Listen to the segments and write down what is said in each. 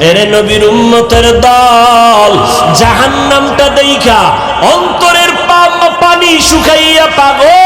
এরে নবীর উম্মতের দল জাহান্নামটা দেখা অন্তরের পাম পানি শুকাইয়া পাগল।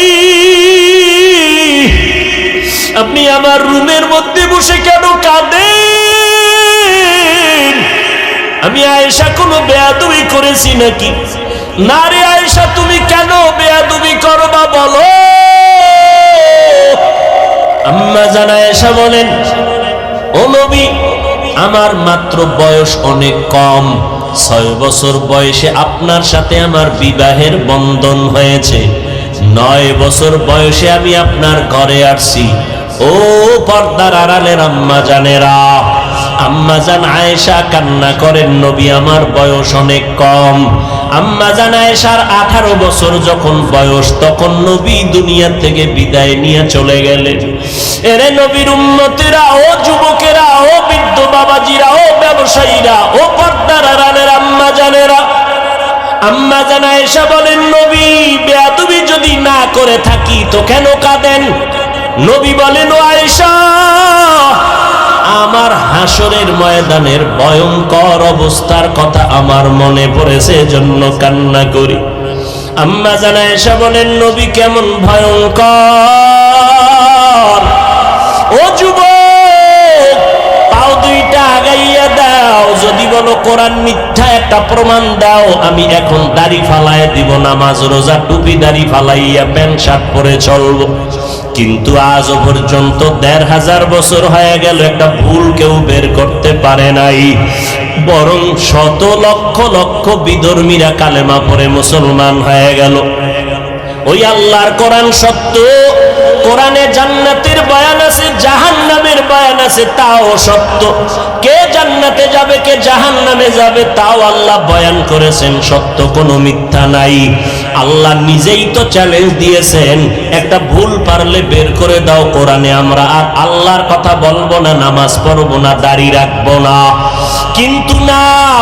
আপনি আমার রুমের মধ্যে বসে কেন কাঁদেন? আমি আয়েশা কোনো বেয়াদবি করেছি নাকি? না রে আয়েশা, তুমি কেন বেয়াদবি করবা বলো? আম্মা জানা আয়েশা বলেন, ও নবী, আমার মাত্র বয়স অনেক কম। ছয় বছর বয়সে আপনার সাথে আমার বিবাহের বন্ধন হয়েছে। নয় বছর বয়সে আমি আপনার ঘরে আসছি। ও পর্দার আড়ালের আম্মা জানেরা, আম্মা জান আয়েশা কান্না করেন, নবী আমার বয়স অনেক কম। আম্মা জান আয়েশার আঠারো বছর যখন বয়স, তখন নবী দুনিয়া থেকে বিদায় নিয়ে চলে গেলেন। এরে নবীর উন্নতিরা ও যুবকেরা, ও বৃদ্ধ বাবাজিরা, ও ব্যবসায়ীরা, ও পর্দার আড়ালের আম্মা জানেরা, আম্মা জানা এসে বলেন, নবী, বেয়াদবি যদি না করে থাকি তো কেন কাঁদেন? নবী বলেন আয়েশা, আমার হাসরের ময়দানের ভয়ঙ্কর অবস্থার কথা আমার মনে পড়েছে জন্য কান্না করি। আম্মা জানা এসে বলেন, নবী কেমন ভয়ঙ্কর। ও যুবক, পাও দুইটা আগাইয়া দাও, যদি বলো কোরআন মিথ্যা একটা প্রমাণ দাও, আমি এখন দাড়ি ফালায় দিব, নামাজ, রোজা টুপি দাড়ি ফালাইয়া প্যান্ট শার্ট পরে চলবো। কিন্তু আজ পর্যন্ত দেড় হাজার বছর হয়ে গেল, একটা ভুল কেউ বের করতে পারে নাই। বরং শত লক্ষ লক্ষ বিধর্মীরা কালেমা পরে মুসলমান হয়ে গেল। ওই আল্লাহর কোরআন সত্য, কোরআনে জান্নাতের বয়ান আছে, জাহান্নামের বয়ান আছে, তাও সত্য। কে জান্নাতে যাবে, কে জাহান্নামে যাবে, তাও আল্লাহ বয়ান করেছেন, সত্য কোনো মিথ্যা নাই। আল্লাহ নিজেই তো চ্যালেঞ্জ দিয়েছেন। একটা ভুল পারলে বের করে দাও কোরআনে। আমরা আর আল্লাহর কথা বলব না, নামাজ পড়ব না, দাড়ি রাখব না। কিন্তু না,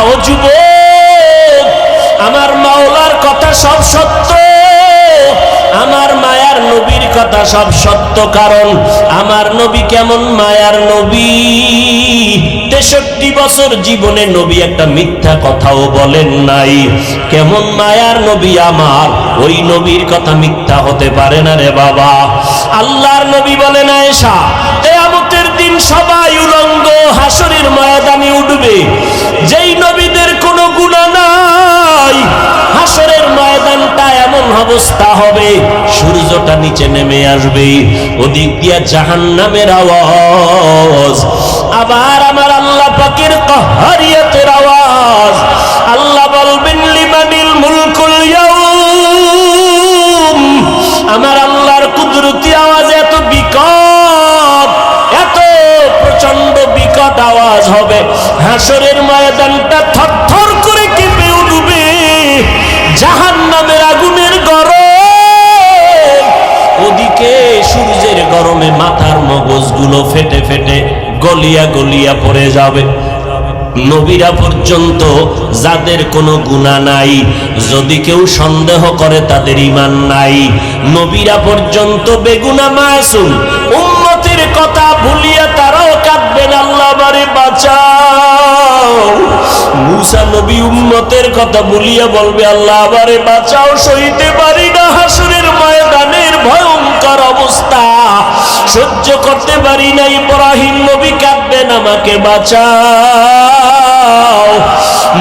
ও যুব আমার মাওলার কথা সব সত্য। আমার মায়ার নবীর কথা সব সত্য কারণ। আমার নবী কেমন মায়ার নবী? তেষট্টি বছর জীবনে নবী একটা মিথ্যা কথাও বলেন নাই। কেমন মায়ার নবী আমার? ওই নবীর কথা মিথ্যা হতে পারে না রে বাবা। আল্লাহর নবী বলেন, আয়েশা, কেয়ামতের দিন সবাই উলঙ্গ হাসরের ময়দানে উঠবে। যেই নবীদের অবস্থা হবে। সূর্যটা নিচে নেমে আসবে। ওদিক দিয়া জাহান নামের আওয়াজ। আবার আমার আল্লাহ পাকের কহারিয়াতের আওয়াজ। আল্লাহ বলবেন লিমানিল মুলকুল আমার আল্লাহর কুদরতি আওয়াজ এত বিকট, এত প্রচণ্ড বিকট আওয়াজ হবে। হাসরের ময়দানটা থরথর মগজগুলো ফেটে ফেটে গলিয়া গলিয়া পড়ে যাবে। নবীরা পর্যন্ত যাদের কোনো গুণা নাই, যদি কেউ সন্দেহ করে তাদের ইমান নাই। নবীরা পর্যন্ত বেগুনা মাসুম, উম্মতের কথা ভুলিয়া তারাও কাঁদবেন, আল্লাহ বারে বাঁচাও। মুসা নবী উম্মতের কথা ভুলিয়া বলবে, আল্লাহ আবারে বাঁচাও, সইতে পারি না হাসুরের ময়দানের ভয়ঙ্কর অবস্থা সহ্য করতে পারি না, ইব্রাহিম নবী কাঁদবেন, আমাকে বাঁচাও।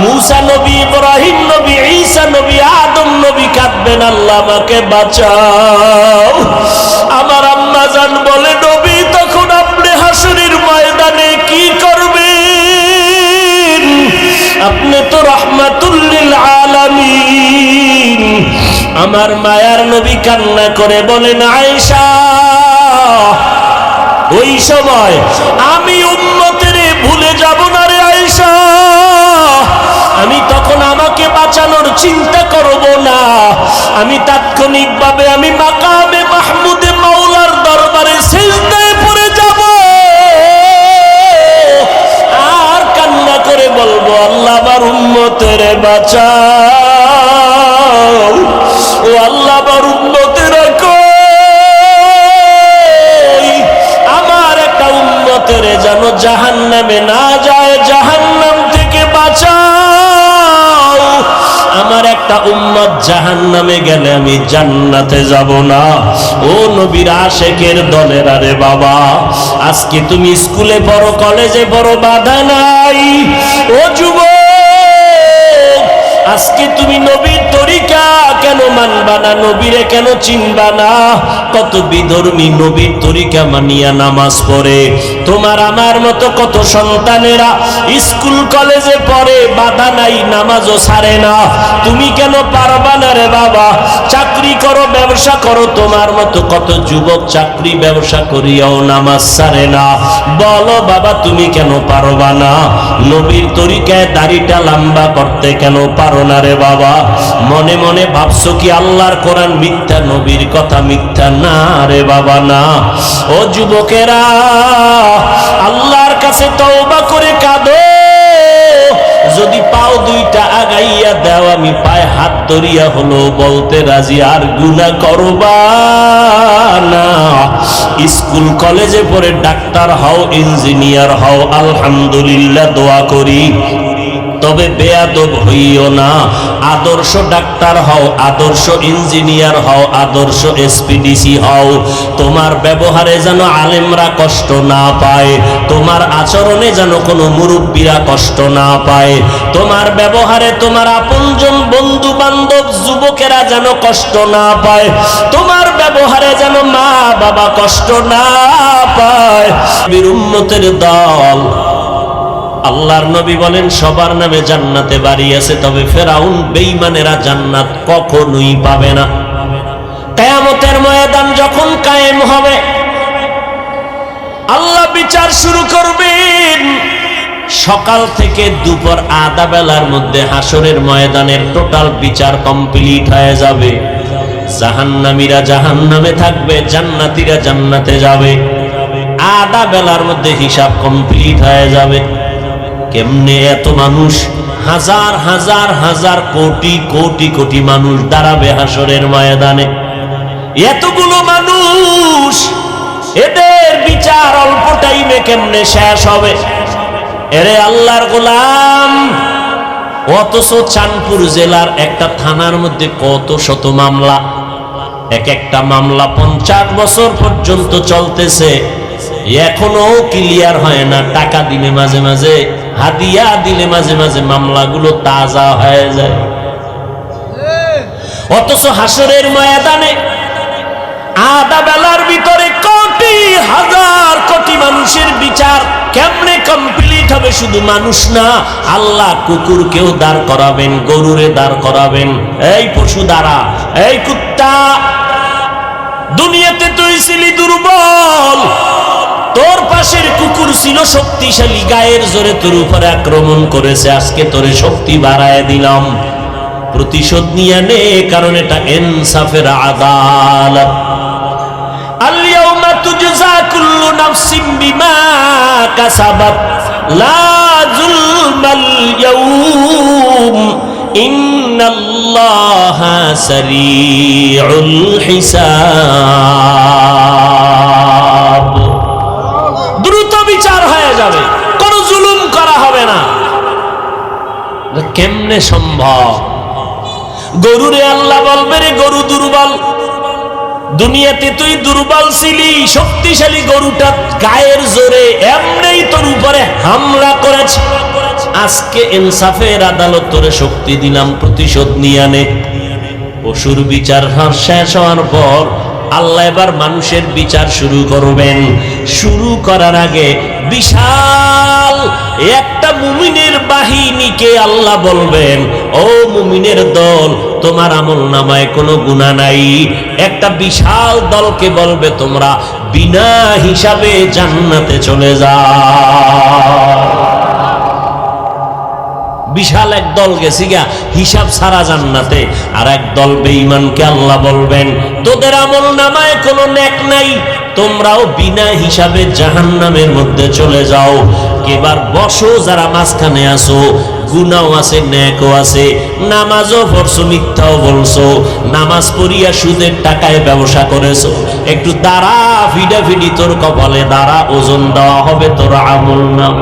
মুসা নবী, ইব্রাহিম নবী, ঈসা নবী, আদম নবী কাঁদবেন, আল্লাহ আমাকে বাঁচাও। আমার আম্মা জান বলে, নবী, তখন আপনি হাসুরের ময়দানে কি করবেন? আপনি তো রহমাতুল্লিল আলামিন। আমার মায়ার নবী কান্না করে বলেন, আয়েশা ওই সময় আমি উম্মতের ভুলে যাব না রে আয়সা আমি তখন আমাকে বাঁচানোর চিন্তা করব না। আমি তাৎক্ষণিকভাবে আমি মাকামে মাহমুদে মাওলার দরবারে সিজদায় পড়ে যাব। আর কান্না করে বলব, আল্লাহ আমার উম্মতের বাঁচাও। ও আল্লাহ আমার উম্মত যেন জাহান্নামে না যায়, জাহান্নাম থেকে বাঁচাও। আমার একটা উম্মত জাহান্নামে গেলে আমি জান্নাতে যাব না। ও নবীর আশেকের দলের, আরে বাবা, আজকে তুমি স্কুলে পড়ো, কলেজে পড়ো, বাধা নাই। ও যুবক, আজকে তুমি নবীর তরিকা কেন মানবা না? নবীরে কেন চিনবা না? কত বিধর্মী নবীর তরিকা মানিয়া নামাজ পড়ে। তোমার আমার মতো কত সন্তানেরা স্কুল, কলেজে পড়ে, বাধা নাই, নামাজও ছাড়ে না। তুমি কেন পারবা না রে বাবা? চাকরি করো, ব্যবসা করো, তোমার মতো কত যুবক চাকরি, ব্যবসা করিয়াও নামাজ ছাড়ে না। বলো বাবা, তুমি কেন পারবা না? নবীর তরিকায় দাড়িটা লম্বা করতে কেন পারো না রে বাবা? মনে মনে ভাবছ কি আল্লাহর কোরআন মিথ্যা, নবীর কথা মিথ্যা? না রে বাবা, না। ও যুবকেরা, আল্লাহর কাছে তওবা করে কাঁদো। যদি পাও দুইটা আগাইয়া দাও, আমি পায়ে হাত ধরিয়া হলো বলতে রাজি। আর গুনা করবা না। স্কুল, কলেজে পড়ে ডাক্তার হও, ইঞ্জিনিয়ার হও, আলহামদুলিল্লাহ দোয়া করি। তবে বেয়াদব হইও না। আদর্শ ডাক্তার হও, আদর্শ ইঞ্জিনিয়ার হও, আদর্শ এসপিডিসি হও। তোমার ব্যবহারে যেন আলেমরা কষ্ট না পায়, তোমার আচরণে যেন কোনো মুরব্বীরা কষ্ট না পায়। তোমার ব্যবহারে তোমার আপনজন বন্ধু বান্ধব যুবকেরা যেন কষ্ট না পায়, তোমার ব্যবহারে যেন মা বাবা কষ্ট না পায়। বীর দল আল্লাহর নবী বলেন, সবার নামে জান্নাতে বাড়ি আছে, তবে ফেরাউন বেঈমানেরা জান্নাত কখনোই পাবে না। কেয়ামতের ময়দান যখন কায়েম হবে, আল্লাহ বিচার শুরু করবেন। সকাল থেকে দুপুর আধা বেলার মধ্যে হাসরের ময়দানের টোটাল বিচার কমপ্লিট হয়ে যাবে। জাহান্নামীরা জাহান্নামে থাকবে, জান্নাতীরা জান্নাতে যাবে। আধা বেলার মধ্যে হিসাব কমপ্লিট হয়ে যাবে। কেমনে এত মানুষ? হাজার হাজার হাজার কোটি কোটি কোটি মানুষ দাঁড়াবে হাসরের ময়দানে। এতগুলো মানুষ, এদের বিচার অল্প টাইমে কেমনে শেষ হবে? এরে আল্লাহর গোলাম, অথচ চাঁদপুর জেলার একটা থানার মধ্যে কত শত মামলা। এক একটা মামলা পঞ্চাশ বছর পর্যন্ত চলতেছে। এখনও ক্লিয়ার হয় না, টাকা দিলে মাঝে মাঝে। হাদিয়া দিলে মাঝে মাঝে মামলাগুলো তাজা হয়ে যায়। অথচ হাসরের ময়দানে আধা বেলার ভিতরে কোটি হাজার কোটি মানুষের বিচার কেমনে কমপ্লিট হবে শুধু মানুষ না, আল্লাহ কুকুরকেও দাঁড় করাবেন, গরুরে দাঁড় করাবেন। এই পশু দ্বারা, এই কুত্তা, দুনিয়াতে তুই ছিলি দুর্বল। তোর পাশের কুকুর ছিল শক্তিশালী, গায়ের জোরে তোর উপরে আক্রমণ করেছে। আজকে তোরে শক্তি বাড়ায় দিলাম। প্রতিশোধ নিয়ে নে, কারণ এটা ইনসাফের আদালত আলিয়াউমা তুজজা কুল্লু নাফসিন বিমা কাসাবাত, লা যুলমাল ইয়াউম, ইন্নাল্লাহা সারিউল হিসাব। বিচার হয়ে যাবে। কোনো জুলুম করা হবে না। কেমনে সম্ভব? গরুরে আল্লাহ বলবে, রে গরু দুর্বল, দুনিয়াতে তুই দুর্বল ছিলি, শক্তিশালী গরুটা গায়ের জোরে এমনি তোর উপরে হামলা করেছে। আজকে ইনসাফের আদালত তোরে শক্তি দিলাম, প্রতিশোধ নিয়ে আনে। পশুর বিচার শেষ হওয়ার পর আল্লাহ এবার মানুষের বিচার শুরু করবেন। শুরু করার আগে বিশাল একটা মুমিনের বাহিনীকে আল্লাহ বলবেন, ও মুমিনের দল, তোমার আমল নামায় কোনো গুণা নাই। একটা বিশাল দলকে বলবে, তোমরা বিনা হিসাবে জান্নাতে চলে যাও। বিশাল এক দল গেছি গা, হিসাব সারা জান্নাতে। আর এক দল বেঈমানকে আল্লাহ বলবেন, তোদের আমল নামায় কোনো নেক নাই, তোমরাও বিনা হিসাবে জাহান্নামের মধ্যে চলে যাও। এবার বসো যারা মাঝখানে আসো গুনাও আছে, ন্যাকও আছে, নামাজও পড়ছো, মিথ্যাও বলছো, নামাজ পড়িয়া সুদের টাকায় ব্যবসা করেছ। একটু দাঁড়া, ফিডাফিডি তোর কপালে, দাঁড়া, ওজন দেওয়া হবে তোর আমল নাম।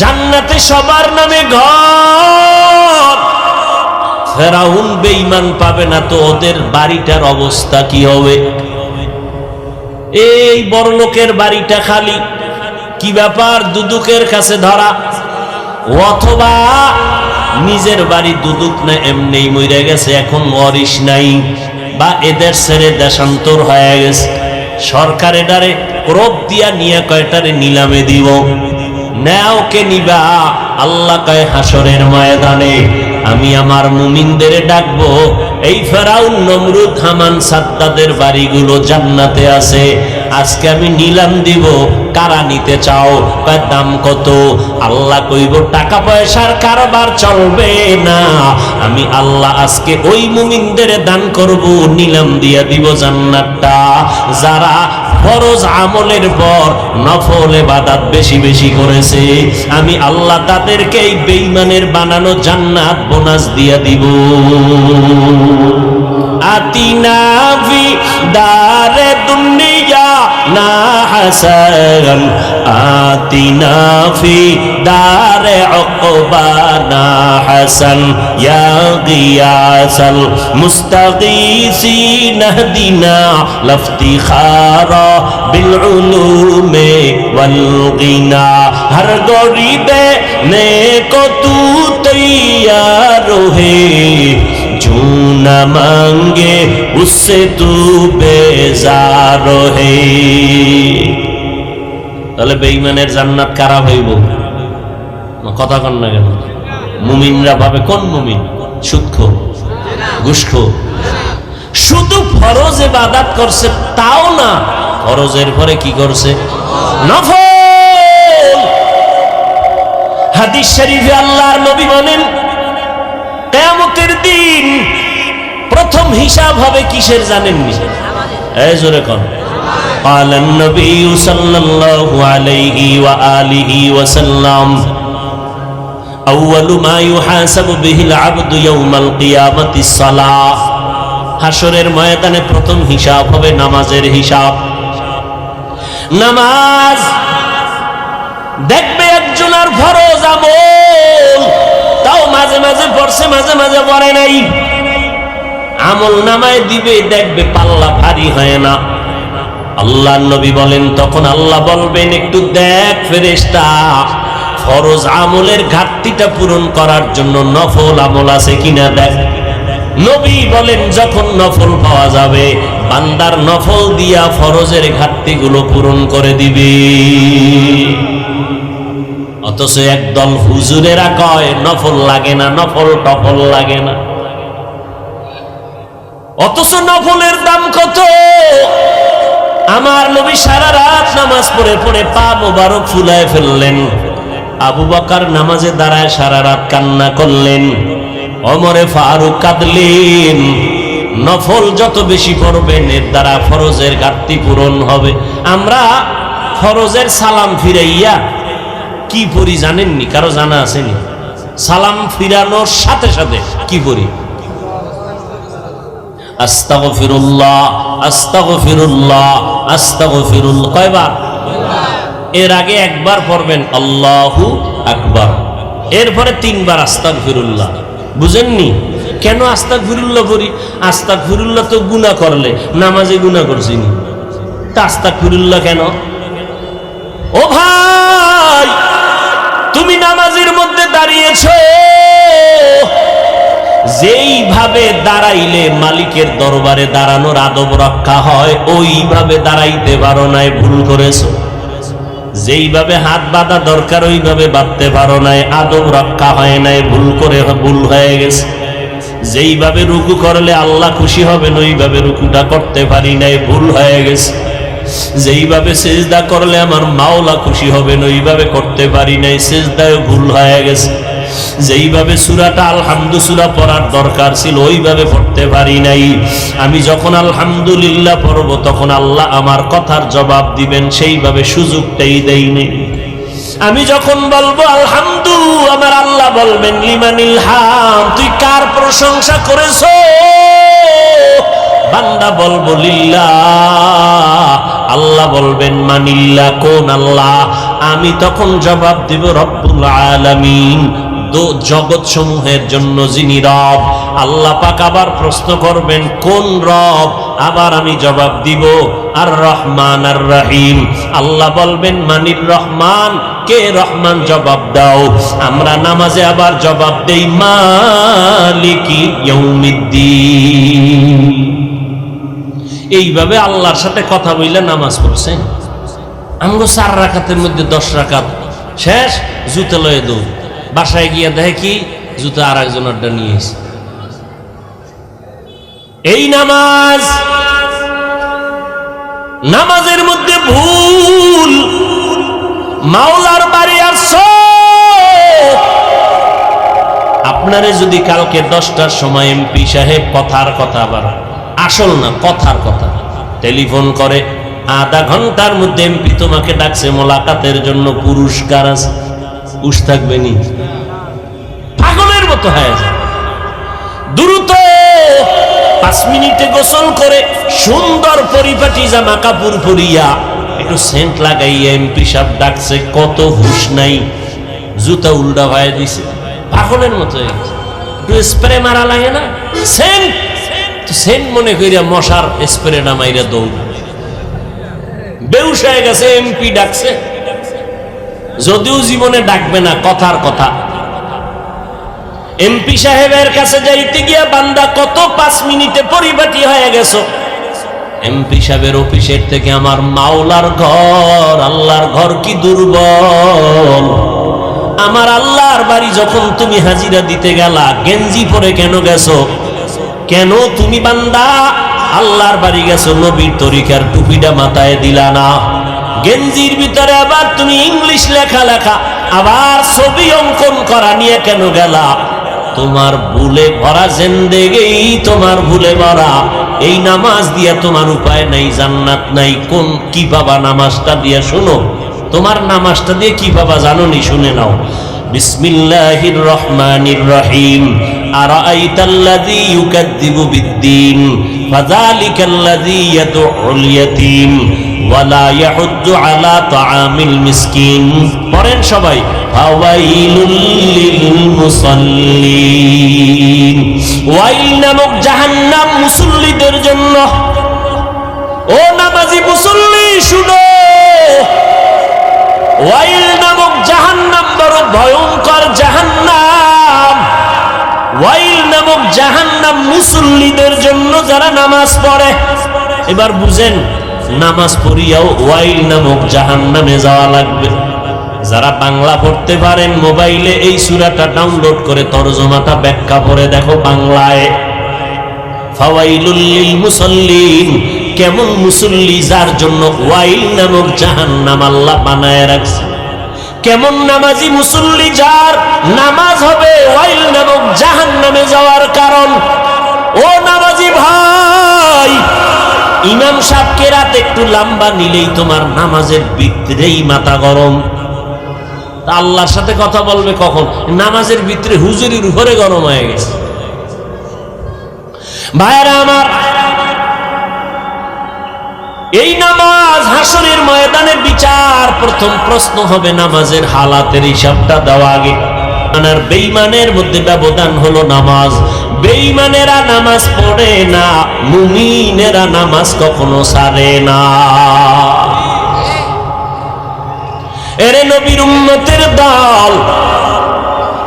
জান্নাতে সবার নামে ঘর। ফেরাউন বেঈমান পাবে না তো ওদের বাড়িটার অবস্থা কি হবে? এই বড় লোকের বাড়িটা খালি। কি ব্যাপার? দুদুকের কাছে ধরা। অথবা নিজের বাড়ি দুদুক না এমনি মরে গেছে, এখন ওয়ারিশ নাই বা এদের ছেড়ে দেশান্তর হয়ে গেছে। সরকার এটারে ক্রোপ দিয়া নিয়ে কয়টারে নিলামে দিব? নেও কে নিবা? আল্লাহ কয়, হাসরের ময়দানে আমি আমার মুমিনদের ডাকবো। এই ফেরাউন, নমরুদ, হামান, সাদ্দাদের বাড়িগুলো জান্নাতে আছে। আজকে আমি নিলাম দিব। কারা নিতে চাও? দাম কত? আল্লাহ কইব, টাকা পয়সার কারবার চলবে না। আমি আল্লাহ আজকে ওই মুমিনদের দান করব। নিলাম দিয়া দিব জান্নাতটা। যারা ফরজ আমলের পর নফল এবাদাত বেশি বেশি করেছে। আমি আল্লাহ তাদেরকে এই বেঈমানের বানানো জান্নাত বোনাস দিয়া দিব। আতিনা দারে দুনিয়া হর গরিবে নেকো তু তৈয়ার হে जो न मांगे उससे तू बेजार হে তাহলে বেঈমানের জান্নাত কারা হইব না কথা কন না কেন মুমিনরা ভাবে কোন মুমিন সুদখো ঘুষখো শুধু ফরজ ইবাদত করছে তাও না ফরজের পরে কি করছে নফল হাদিস শরীফে আল্লাহর নবী বলেন কেয়ামতের দিন প্রথম হিসাব হবে কিসের জানেননি এই জোরে কন قال النبي صلى الله عليه وآله وسلم أول ما يحاسب به العبد يوم القيامة الصلاة হাসরের ময়দানে প্রথম হিসাব হবে নামাজের হিসাব নামাজ দেখবে একজন আর ফরজ আমল তাও মাঝে মাঝে পড়ছে, মাঝে মাঝে পড়ে নাই। আমল নামায় দিবে, দেখবে পাল্লা ভারী হয় না। আল্লাহ নবী বলেন, তখন আল্লাহ বলবেন, একটু দেখ ফেরেশতা, ফরজ আমলের ঘাটতিটা পূরণ করার জন্য নফল আমল আছে কিনা দেখ। নবী বলেন, যখন নফল পাওয়া যাবে, বান্দার নফল দিয়া ফরজের ঘাটতিগুলো পূরণ করে দিবে। অথচ একদল হুজুরেরা কয়, নফল লাগে না, নফল টফল লাগে না। অথচ নফলের দাম কত? আমার নবী সারা রাত নামাজ পড়ে পড়ে পা মোবারক ফুলায় ফেললেন। আবু বকার নামাজে দাঁড়ায় সারা রাত কান্না করলেন। অমরে ফারুক কাঁদলেন। নফল যত বেশি পড়বেন এর দ্বারা ফরজের ঘাটতি পূরণ হবে। আমরা ফরজের সালাম ফিরাইয়া কি পড়ি জানেননি? কারও জানা আসেনি? সালাম ফিরানোর সাথে সাথে কি কয়বার? এর আগে একবার পড়বেন, আল্লাহু এরপরে তিনবার আস্তাগফিরুল্লাহ। বুঝেননি? কেন আস্তাক আস্তাগফিরুল্লাহ পড়ি? আস্তাগফিরুল্লাহ তো গুনাহ করলে, নামাজে গুনাহ করছিনি তা আস্তাগফিরুল্লাহ কেন? ও ভাই! মধ্যে দাঁড়িয়েছো? যেইভাবে দাঁড়াইলে মালিকের দরবারে দাঁড়ানোর আদব রক্ষা হয়, ওইভাবে দাঁড়াইতে পারো নাই, ভুল করেছ। যেইভাবে হাত বাঁধা দরকার, ওইভাবে বাঁধতে পারো নাই, আদব রক্ষা হয় নাই, ভুল করে ভুল হয়ে গেছে। যেইভাবে রুকু করলে আল্লাহ খুশি হবেন, ওইভাবে রুকুটা করতে পারি নাই, ভুল হয়ে গেছে। যেইভাবে সেজদা করলে আমার মাওলা খুশি হবেন, ওইভাবে করতে পারি নাই, সেজদায় ভুল হয়ে গেছে। যেইভাবে সুরাটা আলহামদু সুরা পড়ার দরকার ছিল, ওইভাবে পড়তে পারি নাই। আমি যখন আলহামদুলিল্লাহ পড়ব, তখন আল্লাহ আমার কথার জবাব দিবেন, সেইভাবে সুযোগটাই দেয়নি। আমি যখন বলব, আলহামদু আমার আল্লাহ বলবেন, লিমানিল হাম তুই কার প্রশংসা করেছ? বান্দা বলব আল্লাহ বলবেন, মানিল্লা কোন আল্লাহ? আমি তখন জবাব দিব, রব্বুল আলামিন। জগৎ সমূহের জন্য যিনি রব। আল্লাহ পাক আবার প্রশ্ন করবেন, কোন রব? আবার আমি জবাব দিব আর রহমান আর রহিম আল্লাহ বলবেন, মানির রহমান। কে রহমান? জবাব দাও। আমরা নামাজে আবার জবাব দেই, মালিকি ইয়ৌমিদ্দিন এইভাবে আল্লাহর সাথে কথা বললে নামাজ পড়ছেন আমগো চার রাখাতের মধ্যে দশ রাখাত শেষ, জুতে লয়ে দৌড়। বাসায় গিয়ে দেখে কি? জুতো আর একজনেরটা নিয়ে এসে। এই নামাজ নামাজের মধ্যে ভুল। মাওলার বাড়ি আর আপনারে যদি কালকে দশটার সময় এমপি সাহেব কথার কথা আবার আসল না, কথার কথা। টেলিফোন করে, আধা ঘণ্টার মধ্যে এমপি তোমাকে ডাকছে, মোলাকাতের জন্য পুরস্কার আছে। উস থাকবে নি। পাগলের মতো হয়ে যায় দ্রুত পাঁচ মিনিটে গোসল করে, সুন্দর পরিপাটি জামা কাপড় পরিয়া একটু সেন্ট লাগাইয়া এমপি সাহেব ডাকছে, কত হুশ নাই। জুতা উল্টা হয়ে দিছে। পাগলের মতো একটু স্প্রে মারা লাগে না? সেন্ট! সেন্ট মনে করিয়া মশার স্প্রেটা মাইরা দৌড়। বেউস হয়ে গেছে, এমপি ডাকছে। যদিও জীবনে ডাকবে না, কথার কথা। এমপি সাহেবের কাছে যাইতে গিয়া বান্দা কত পাঁচ মিনিটে পরিপাটি হয়ে গেছো। এমপি সাহেবের অফিসের থেকে আমার মাওলার ঘর, আল্লাহর ঘর কি দুর্বল? আমার আল্লাহর বাড়ি যখন তুমি হাজিরা দিতে গেলা, গেঞ্জি পরে কেন গেছো? কেন তুমি বান্দা? আল্লাহর বাড়ি গেছো, নবীর তরিকার টুপিটা মাথায় দিলা না। গেঞ্জির ভিতরে আবার তুমি ইংলিশ লেখা লেখা, আবার ছবি অঙ্কন করা নিয়ে কেন গেলা? তোমার ভুলে ভরা জেন্দেগেই তোমার ভুলে ভরা। এই নামাজ দিয়া তোমার উপায় নাই, জান্নাত নাই। কোন, কি বাবা নামাজটা দিয়া শুনো? তোমার নামাজটা দিয়ে কি বাবা জানো নি শুনে নাও। বিসমিল্লাহির রহমানির রহিম। মিসকিন। পড়েন সবাই নামক জাহান্নাম মুসল্লিদের জন্য। ও নামাজি মুসল্লি শুনো। ওয়াইল নামক জাহান্নাম জাহান্নাম মুসল্লিদের জন্য যারা নামাজ পড়ে। এবার বুঝেন, নামাজ পড়িয়াও ওয়াইল নামক জাহান্নামে যাওয়া লাগবে। যারা বাংলা পড়তে পারেন, মোবাইলে এই সুরাটা ডাউনলোড করে তরজমাটা ব্যাখ্যা করে দেখো বাংলায়। ফাওয়াইলুল লিল কেমন মুসল্লি যার জন্য ওয়াইল নামক জাহান্নাম আল্লাহ বানায় রাখছে। কেমন নামাজি মুসল্লি যার নামাজ হবে ওয়াইল নামক জাহান্নামে যাওয়ার কারণ? ও নামাজি ভাই, ইমাম সাহেবকে রাত একটু লম্বা নিলেই তোমার নামাজের ভিতরেই মাথা গরম। আল্লাহর সাথে কথা বলবে কখন? নামাজের ভিতরে হুজুরির উপরে গরম হয়ে গেছে। ভাইরা আমার এই নামাজ হাসনের ময়দানে বিচার। প্রথম প্রশ্ন হবে নামাজের হালাতের হিসাবটা দেওয়া আগে। আর বেইমানের মধ্যে ব্যবধান হলো নামাজ। বেইমানেরা নামাজ পড়ে না, মুমিনেরা নামাজ কখনো সারে না। এরে নবীর উম্মতের দল,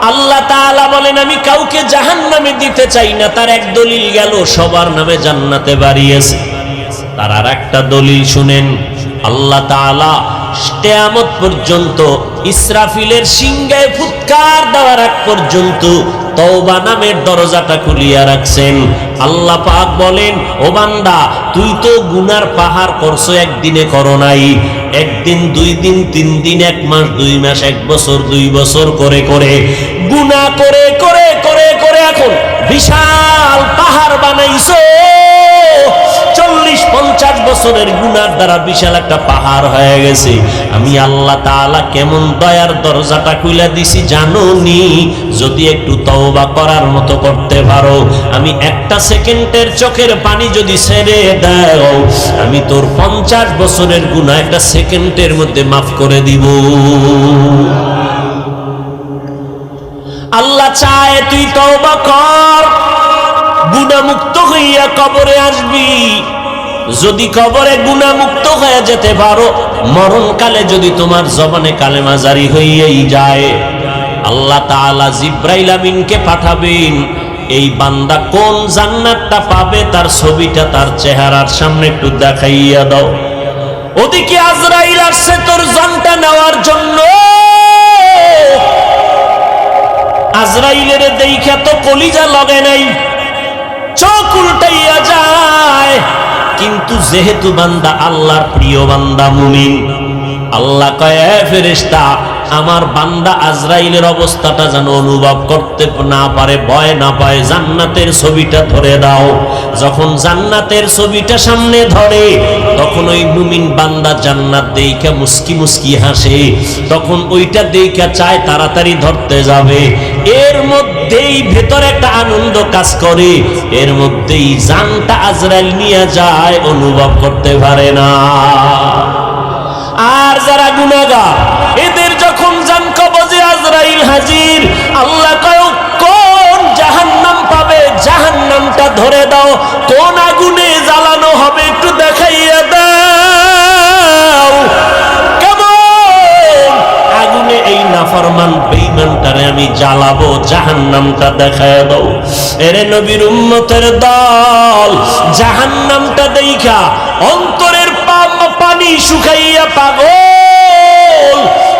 আল্লাহ তাআলা বলেন, আমি কাউকে জাহান্নামে দিতে চাই না, তার এক দলিল গেল, সবার নামে জান্নাতে বাড়িয়েছে তার আর একটা দলিল শুনেন, আল্লাহ তাআলা পর্যন্ত ইসরাফিলের সিংহায় ফুৎকার দেওয়ার আগ পর্যন্ত তওবা নামের দরজাটা খুলিয়া রাখছেন। আল্লাহ পাক বলেন, ও বান্দা, তুই তো গুনার পাহাড় করছ, একদিনে করো নাই। একদিন, দুই দিন, তিন দিন, এক মাস, দুই মাস, এক বছর, দুই বছর করে করে, গুনাহ করে করে করে করে এখন বিশাল পাহাড় বছরের গুনার দ্বারা বিশাল একটা পাহাড় হয়ে গেছে। আমি আল্লাহ তাআলা কেমন দয়ার দরজাটা খুলে দিছি জানো নি? যদি একটু তওবা করার মতো করতে পারো। আমি একটা সেকেন্ডের চোখের পানি যদি ছেড়ে দাও, আমি তোর পঞ্চাশ বছরের গুণা একটা সেকেন্ডের মধ্যে মাফ করে দিব। আল্লাহ চায় তুই তওবা কর। গুণামুক্ত হইয়া কবরে আসবি। যদি কবরে গুণামুক্ত হয়ে যেতে পারো, মরণকালে যদি তোমার জবানে কালেমা জারি হইয়াই যায়, আল্লাহ তাআলা জিব্রাইল আমিনকে পাঠাবেন, এই বান্দা কোন জান্নাতটা পাবে তার ছবিটা তার চেহারার সামনে একটু দেখাইয়া দাও। ওদিকে আজরাইল আসছে তোর জানটা নেওয়ার জন্য। আজরাইলের দেখা তো কলিজা লগে নাই। চোখ উল্টাইয়া যায়। কিন্তু যেহেতু বান্দা আল্লাহর প্রিয় বান্দা মুমিন আল্লাহ কয়ে "এ ফেরেশতা আমার বান্দা আজরাইলের অবস্থাটা যেন অনুভব করতে না পারে, ভয় না পায়, জান্নাতের ছবিটা ধরে দাও। যখন জান্নাতের ছবিটা সামনে ধরে, তখন ওই মুমিন বান্দা জান্নাত দেইখা মুস্কি মুস্কি হাসে। তখন ওইটা দেইখা চায় তাড়াতাড়ি ধরতে যাবে। এর মধ্যেই ভেতরে একটা আনন্দ কাজ করে। এর মধ্যেই জানটা আজরাইল নিয়ে যায়, অনুভব করতে পারে না। আর যারা গুনাগার এদের ধরে দাও, কোন আগুনে জ্বালানো হবে একটু দেখাইয়া দাও। এই নাফরমান বেঈমানটারে আমি জ্বালাবো, জাহান্নামটা দেখায় দাও। এরে নবীর উম্মতের দল, জাহান্নামটা দেইখা, অন্তরের পা- পানি শুকাইয়া পাগল।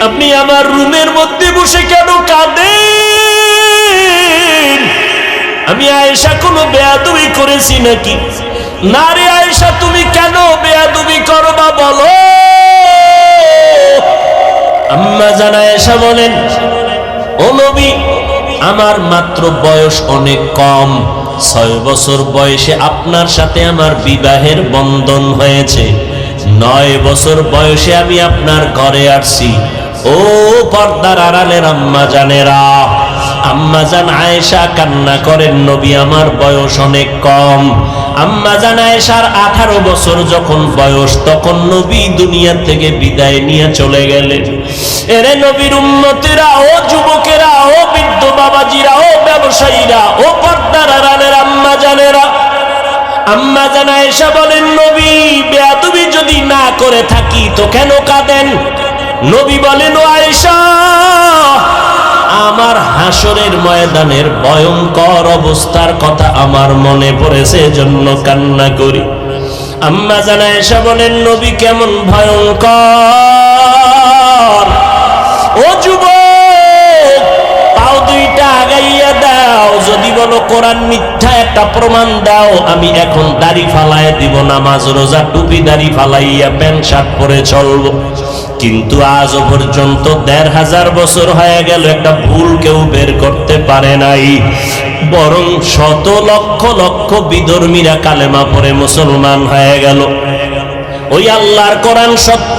আপনি আমার রুমের মধ্যে বসে কেন কাঁদেন? আমি আয়েশা কোনো বেয়াদুবি করেছি নাকি? না রে আয়েশা, তুমি কেন বেয়াদুবি করবা বলো? আম্মা জানা এসা বলেন, ও নবী, আমার মাত্র বয়স অনেক কম। ছয় বছর বয়সে আপনার সাথে আমার বিবাহের বন্ধন হয়েছে। নয় বছর বয়সে আমি আপনার ঘরে আসছি। ও পর্দার আড়ালের আম্মা জানেরা আম্মা জান আয়েশা কান্না করেন, নবী, আমার বয়স অনেক কম। আম্মা জান আয়েশার আঠারো বছর যখন বয়স, তখন নবী দুনিয়া থেকে বিদায় নিয়ে চলে গেলেন। এরে নবীর উন্নতিরা ও যুবকেরা, ও বৃদ্ধ বাবাজিরা, ও ব্যবসায়ীরা, ও পর্দার আড়ালের আম্মা জানেরা আম্মা জানা এসে বলেন, নবী, বেয়াদবি যদি না করে থাকি তো কেন কাঁদেন? নবী বলেন আয়েশা, আমার হাসরের ময়দানের ভয়ঙ্কর অবস্থার কথা আমার মনে পড়েছে জন্য কান্না করি। আম্মা জানা এসা বলেন, নবী কেমন ভয়ঙ্কর। ও যুবক কোরআন মিথ্যা একটা প্রমাণ দাও, আমি এখন দাড়ি ফালায় দিব, নামাজ, রোজা, টুপি, দাড়ি ফালাইয়া প্যান্ট, শার্ট পরে চলবো। কিন্তু আজও পর্যন্ত দেড় হাজার বছর হয়ে গেল, একটা ভুল কেউ বের করতে পারে নাই। বরং শত লক্ষ লক্ষ বিধর্মীরা কালেমা পরে মুসলমান হয়ে গেল। ওই আল্লাহর কোরআন সত্য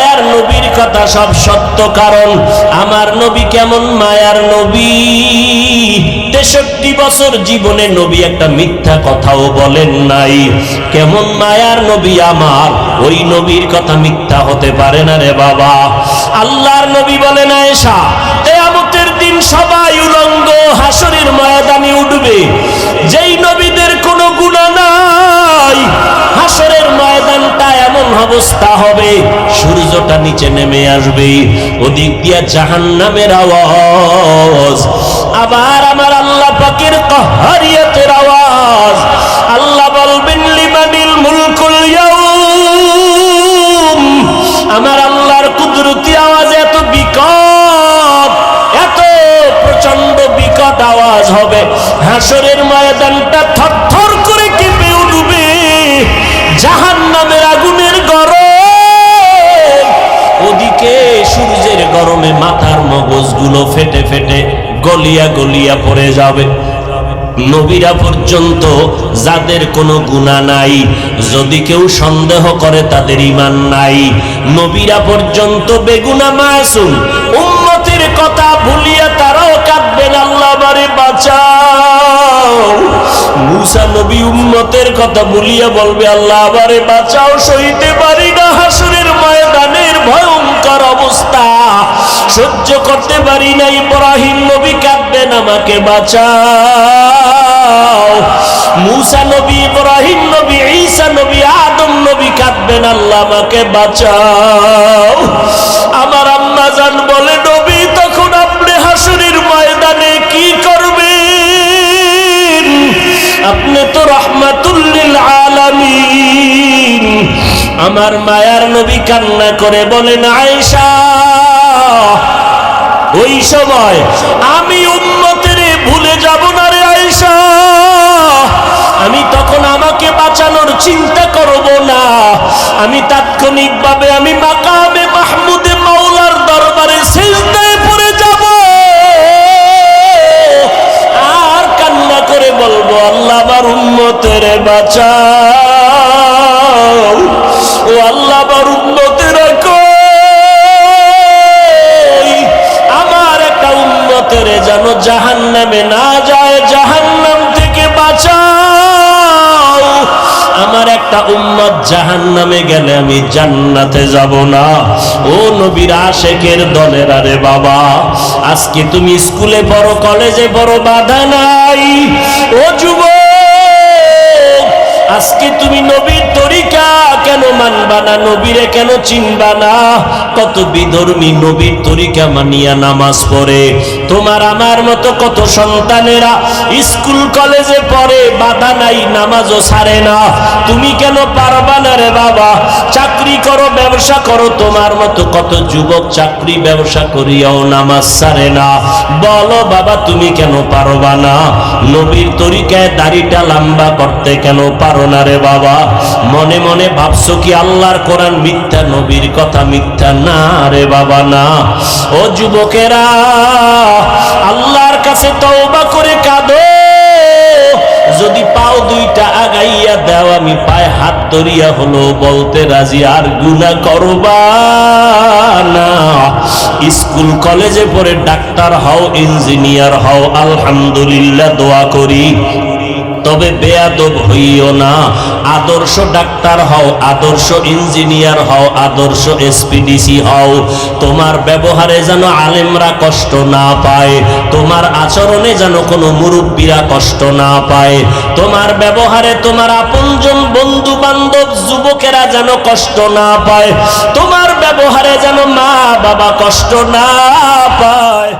নবীর কথা সব সত্য কারণ। আমার নবী কেমন মায়ার নবী? তেষট্টি বছর জীবনে নবী একটা মিথ্যা কথাও বলেন নাই। কেমন মায়ার নবী আমার? ওই নবীর কথা মিথ্যা হতে পারে না রে বাবা। আল্লাহর নবী বলেন, আয়েশা, কেয়ামতের দিন সবাই উলঙ্গ হাসরের ময়দানে উঠবে। যেই নবীদের অবস্থা হবে। সূর্যটা নিচে নেমে আসবে। ওদিক দিয়া জাহান নামের আওয়াজ। আবার আমার আল্লাহ পাকের কহারিয়াতের আওয়াজ। আল্লাহ বলবেন লিমানিল মুলকুল আমার আল্লাহর কুদরতি আওয়াজ এত বিকট, এত প্রচণ্ড বিকট আওয়াজ হবে। হাসরের ময়দানটা থরথর মাথার মগজগুলো ফেটে ফেটে গলিয়া গলিয়া পড়ে যাবে। নবীরা পর্যন্ত যাদের কোনো গুণা নাই, যদি কেউ সন্দেহ করে তাদের ইমান নাই। নবীরা পর্যন্ত বেগুনা মাসুম, উম্মতের কথা ভুলিয়া তারাও কাঁদবেন, আল্লাহ বারে বাঁচাও। মুসা নবী উম্মতের কথা ভুলিয়া বলবে, আল্লাহ আবারে বাঁচাও, সইতে পারি না হাসুরের ময়দানের ভয়ঙ্কর অবস্থা সহ্য করতে পারি না, ইব্রাহিম নবী কাঁদবেন, আমাকে বাঁচাও। মুসা নবী, ইব্রাহিম নবী, ঈসা নবী, আদম নবী কাঁদবেন, আল্লাহ আমাকে বাঁচাও। আমার আম্মা জান বলে, নবী, তখন আপনি হাসুরের ময়দানে কি করবেন? আপনি তো রহমাতুল্লিল আলামিন। আমার মায়ার নবী কান্না করে বলেন, আয়েশা ওই সময় আমি উম্মতের ভুলে যাব না রে আয়েশা। আমি তখন আমাকে বাঁচানোর চিন্তা করব না। আমি তাৎক্ষণিকভাবে আমি মাকামে মাহমুদে মাওলার দরবারে সিজদায় পড়ে যাব। আর কান্না করে বলব, আল্লাহ আমার উম্মতের বাঁচাও উম্মতের যেন জাহান নামে না যায় জাহান নাম থেকে বাঁচাও। আমার একটা উম্মত জাহান নামে গেলে আমি জান্নাতে যাব না। ও নবীর আশেকের দলের, আরে বাবা, আজকে তুমি স্কুলে পড়ো, কলেজে পড়ো, বাধা নাই। ও যুব আজকে তুমি নবীর তরিকা কেন মানবা না, নবীরে কেন চিনবা না? কত বিধর্মী নবীর তরিকা মানিয়া নামাজ পড়ে। তোমার আমার মতো কত সন্তানেরা স্কুল, কলেজে পড়ে, বাধা নাই, নামাজও ছাড়ে না। তুমি কেন পারবা না রে বাবা? চাকরি করো, ব্যবসা করো, তোমার মতো কত যুবক চাকরি, ব্যবসা করিয়াও নামাজ ছাড়ে না। বলো বাবা, তুমি কেন পারবা না? নবীর তরিকায় দাড়িটা লম্বা করতে কেন পারো না রে বাবা? মনে মনে ভাবছ কি আল্লাহর কোরআন মিথ্যা, নবীর কথা মিথ্যা? না রে বাবা, না। ও যুবকেরা আল্লাহর কাছে তওবা করে কাঁদো। যদি পাও দুইটা আগাইয়া দাও, আমি পায়ে হাত ধরিয়া হলো বলতে রাজি। আর গুনা করবা না। স্কুল, কলেজে পড়ে ডাক্তার হও, ইঞ্জিনিয়ার হও, আলহামদুলিল্লাহ, দোয়া করি। তবে বেয়াদব হইও না। আদর্শ ডাক্তার হও, আদর্শ ইঞ্জিনিয়ার হও, আদর্শ এসপিডিসি হও। তোমার ব্যবহারে যেন আলেমরা কষ্ট না পায়, তোমার আচরণে যেন কোনো মুরব্বীরা কষ্ট না পায়। তোমার ব্যবহারে তোমার আপনজন বন্ধু বান্ধব যুবকেরা যেন কষ্ট না পায়, তোমার ব্যবহারে যেন মা বাবা কষ্ট না পায়।